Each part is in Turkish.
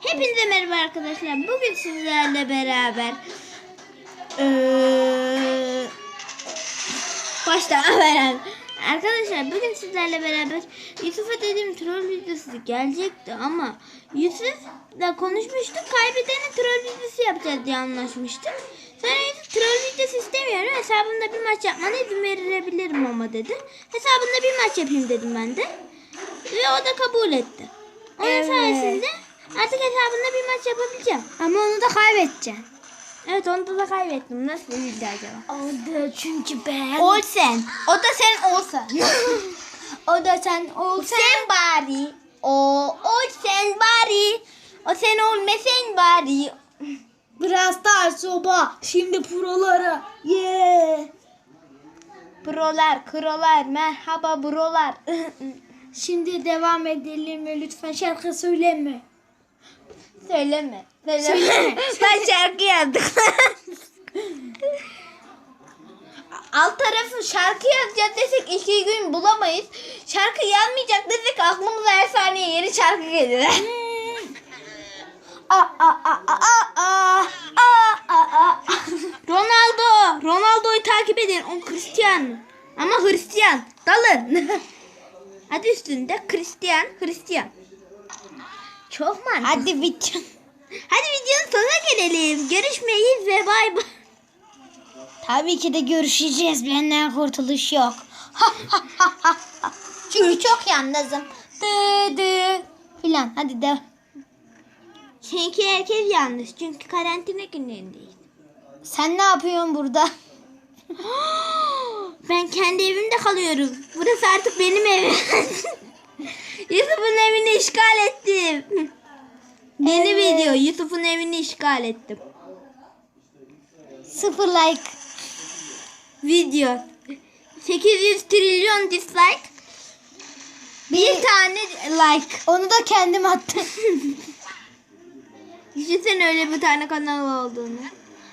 Hepinize merhaba arkadaşlar. Bugün sizlerle beraber eee başta beraber Arkadaşlar bugün sizlerle beraber Yusuf'a dediğim troll videosu gelecekti ama Yusuf'la konuşmuştuk. Kaybedenin troll videosu yapacağız diye anlaşmıştık. Sonra Yusuf troll videosu istemiyorum. Hesabımda bir maç yapmana izin verebilirim ama dedi. Hesabında bir maç yapayım dedim ben de. Ve o da kabul etti. Onun Evet. sayesinde artık hesabında bir maç yapabileceğim. Ama onu da kaybedeceksin. Evet onu da kaybettim. Nasıl bildi acaba? O da çünkü ben. Ol sen. O da sen olsan. o da sen olsan. Sen bari. O, o sen bari. O sen olmasan bari. Daha soba. Şimdi prolara. Yeah. Prolar, krolar, merhaba brolar. Şimdi devam edelim ve lütfen şarkı söyleme. Söyleme. Söyleme. ben şarkı yazdık. Alt tarafı şarkı yazacağız desek iki gün bulamayız. Şarkı yanmayacak desek aklımıza her saniye yeni şarkı gelir. A a a a a a a a a. Ronaldo. Ronaldo'yu takip edin. O Hristiyan. Ama Hristiyan. Dalın. Adı üstünde Hristiyan. Hristiyan. Çok mantıklı. Hadi bitti. Hadi videonun sonuna gelelim. Görüşmeyiz ve bay bay. Tabii ki de görüşeceğiz. Benden kurtuluş yok. Çünkü çok yalnızım. Dı dı filan. Hadi de. Çünkü herkes yanlış. Çünkü karantina günlerindeyiz. Sen ne yapıyorsun burada? ben kendi evimde kalıyorum. Burası artık benim evim. Yusuf'un evini işgal ettim. Yeni Evet. video. Yusuf'un evini işgal ettim. Sıfır like. Video. 800 trilyon dislike. Bir tane like. Onu da kendim attım. Düşünsene öyle bir tane kanal olduğunu.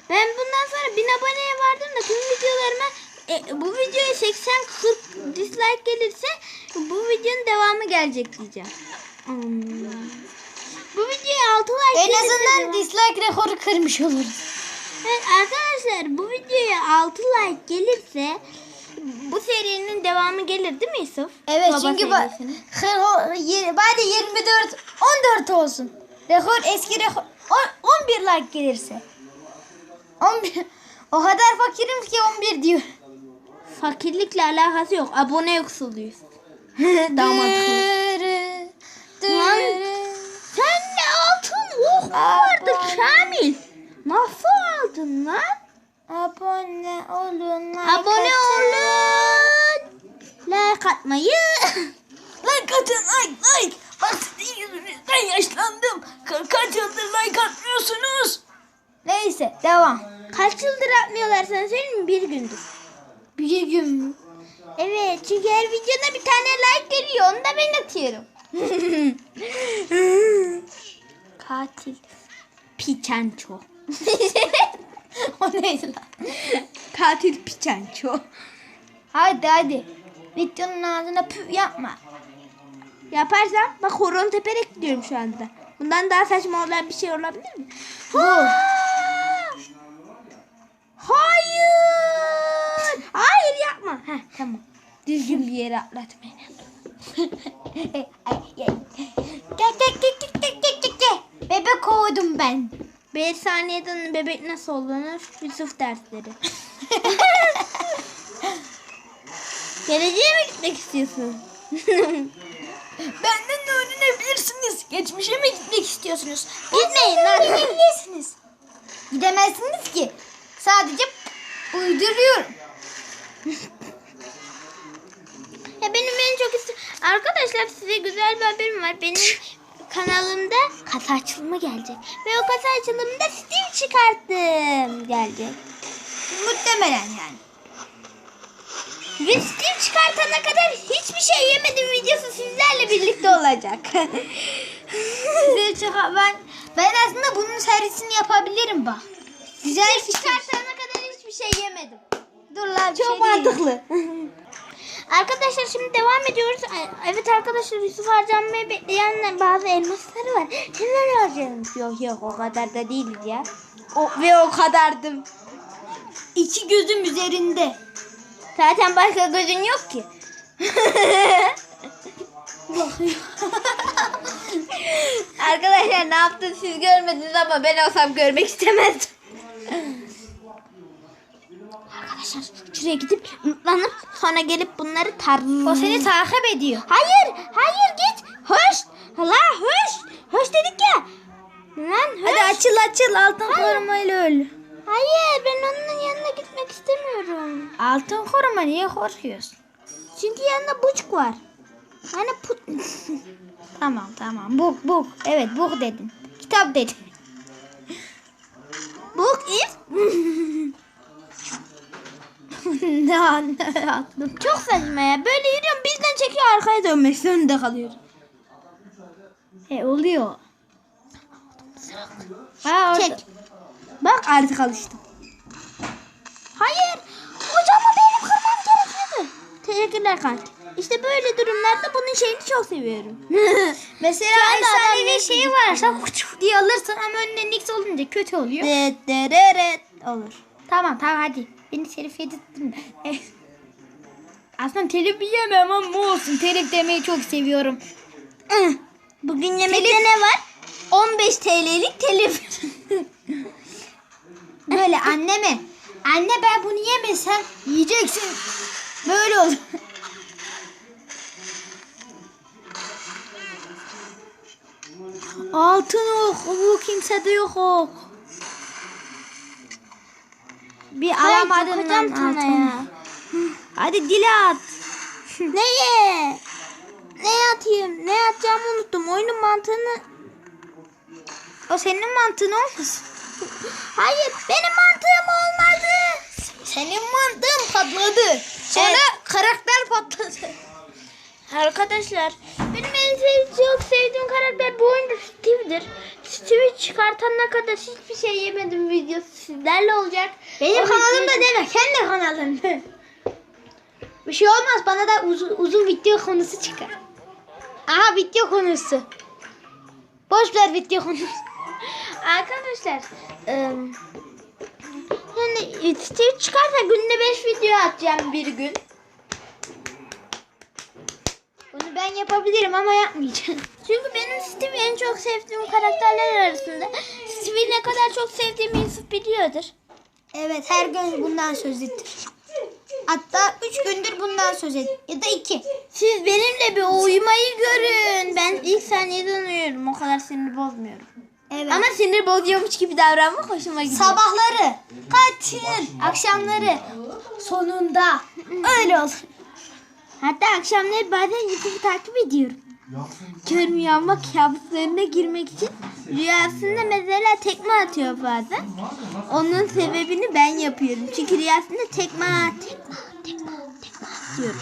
Ben bundan sonra 1000 aboneye vardım da tüm videolarıma e, bu videoya 80-40 dislike gelirse bu videonun devamı gelecek diyeceğim. Hmm. Bu videoya 6 like en gelirse azından devam- dislike rekoru kırmış oluruz. Evet, arkadaşlar bu videoya 6 like gelirse bu serinin devamı gelir değil mi Yusuf? Evet Baba çünkü ba- bari 24 14 olsun. Rekor eski rekor on- 11 like gelirse. 11 o kadar fakirim ki 11 diyor. Fakirlikle alakası yok. Abone yoksuluyuz. Daha mantıklı. Lan. Sen ne altın ok mu vardı Kamil? Nasıl aldın lan? Abone olun. like Abone olun. Like atmayı. Like atın like like. Bak sizin yüzünüzden yaşlandım. Ka- kaç yıldır like atmıyorsunuz? Neyse devam. Kaç yıldır atmıyorlar sana söyleyeyim mi? Bir gündür. Bir gün? Evet çünkü her videoda bir tane like geliyor. Onu da ben atıyorum. Katil. Piçenço. o neydi lan? Katil piçenço. Hadi hadi. Videonun ağzına püf yapma. Yaparsam bak horon teperek gidiyorum şu anda. Bundan daha saçma olan bir şey olabilir mi? Bu. Hayır. Hayır Heh, tamam. Düzgün bir yere atlat beni. Gel gel gel gel gel gel gel gel. Bebek kovdum ben. 5 saniyeden bebek nasıl olunur? Yusuf dersleri. Geleceğe mi gitmek istiyorsun? Benden de öğrenebilirsiniz. Geçmişe mi gitmek istiyorsunuz? Gitmeyin lan. Gidebilirsiniz. Gidemezsiniz ki. Sadece uyduruyorum. Ya benim en çok istedim. Arkadaşlar size güzel bir haberim var. Benim kanalımda kasa açılımı gelecek. Ve o kasa açılımında Steam çıkarttım gelecek. Muhtemelen yani. Ve Steam çıkartana kadar hiçbir şey yemedim videosu sizlerle birlikte olacak. Size çıkar ben ben aslında bunun servisini yapabilirim bak. Güzel Steam fikir. çıkartana kadar hiçbir şey yemedim. Dur lan Çok şey mantıklı. Arkadaşlar şimdi devam ediyoruz. Evet arkadaşlar Yusuf harcanmayı bekleyen bazı elmasları var. Hemen harcayalım. Yok yok o kadar da değiliz ya. O, ve o kadardım. İki gözüm üzerinde. Zaten başka gözün yok ki. Arkadaşlar ne yaptın siz görmediniz ama ben olsam görmek istemezdim. Arkadaşlar şuraya gidip mutlanıp sonra gelip bunları tar... O seni takip ediyor. Hayır, hayır git. Hoş. La hoş. Hoş dedik ya. Lan hoş. Hadi açıl açıl altın Hayır. korumayla öl. Hayır ben onun yanına gitmek istemiyorum. Altın koruma niye korkuyorsun? Çünkü yanında buçuk var. Yani put... Tamam tamam. Buk buk. Evet buk dedin. Kitap dedin. Book is... ne anlattın? Çok saçma ya. Böyle yürüyorum bizden çekiyor arkaya dönmek zorunda kalıyor. E oluyor. Ha orada. Çek. Bak artık alıştım. Hayır. Hocama benim kırmam gerekiyordu. Teşekkürler kanki. İşte böyle durumlarda bunun şeyini çok seviyorum. Mesela efsanevi ne şey çocuk varsa kuçuk diye alırsın ama önüne nix olunca kötü oluyor. Olur. Tamam tamam hadi. Beni telif edittin. Eh. Aslında telif yemem ama olsun. Telif demeyi çok seviyorum. Ih, Bugün yemekte ne var? 15 TL'lik telif. Böyle anneme. Anne ben bunu yemesem yiyeceksin. Böyle olur. Altın ok. Bu kimsede yok ok. Bir alamadın Hocam lan sana altın. ya. Hadi dile at. Neye? Ne atayım? Ne atacağımı unuttum. Oyunun mantığını... O senin mantığın olmasın? Hayır benim mantığım olmadı. Senin mantığın patladı. Sonra Evet. karakter patladı. Arkadaşlar benim en sev- çok sevdiğim karakter bu oyunda Steve'dir. Steve'i çıkartana kadar hiçbir şey yemedim videosu sizlerle olacak. Benim O kanalımda videoyu- deme. Kendi kanalın. Bir şey olmaz. Bana da uzun, uzun video konusu çıkar. Aha video konusu. Boş ver video konusu. Arkadaşlar ım, yani Steve çıkarsa günde 5 video atacağım bir gün. Bunu ben yapabilirim ama yapmayacağım. Çünkü Steve'i en çok sevdiğim karakterler arasında. Steve'i ne kadar çok sevdiğimi Yusuf biliyordur. Evet her gün bundan söz ettir. Hatta 3 gündür bundan söz et. Ya da 2. Siz benimle bir uyumayı görün. Ben ilk saniyeden uyuyorum. O kadar sinir bozmuyorum. Evet. Ama sinir bozuyormuş gibi davranmak hoşuma gidiyor. sabahları kaçın. Akşamları sonunda öyle olur. Hatta akşamları bazen Yusuf'u takip ediyorum. Görmüyor ama kabuslarına girmek için rüyasında mesela tekme atıyor bazen. Onun sebebini ben yapıyorum. Çünkü rüyasında tekme tekme tekme tekme atıyorum.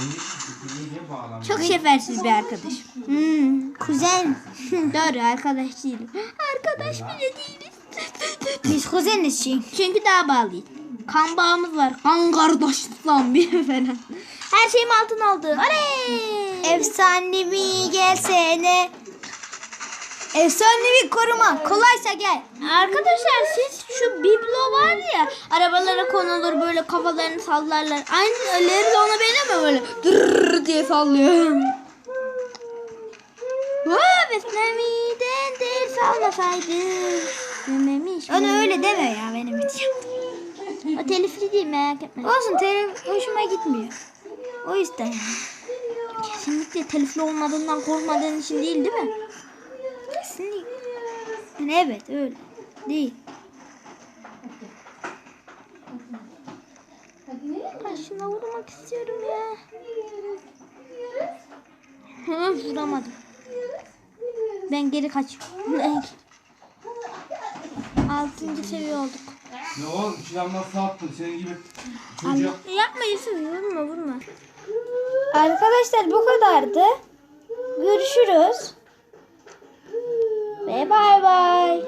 Çok şefersiz bir arkadaş. Hmm, kuzen. Doğru arkadaş değilim. Arkadaş bile değiliz. Biz kuzeniz çünkü. Çünkü daha bağlıyız. Kan bağımız var. Kan kardeşlik lan bir falan. Her şeyim altın oldu. Oley! Efsanevi gelsene. Efsanevi koruma. Kolaysa gel. Arkadaşlar siz şu biblo var ya arabalara konulur böyle kafalarını sallarlar. Aynı de ona benziyor böyle dırrrr diye sallıyor. Vaa beslemiden değil salmasaydı. Dememiş mi? Onu öyle deme ya benim için. O telifli değil merak etme. Olsun telif hoşuma gitmiyor. O yüzden yani. Kesinlikle telifli olmadığından korkmadığın için değil değil mi? Kesinlikle. Yani evet öyle. Değil. Ben şuna vurmak istiyorum ya. Hı, vuramadım. Ben geri kaçıyorum. Altıncı seviye olduk. Ne oğlum nasıl attın senin gibi çocuğa. Yapma Yusuf vurma vurma. Arkadaşlar bu kadardı. Görüşürüz. Ve bay bay.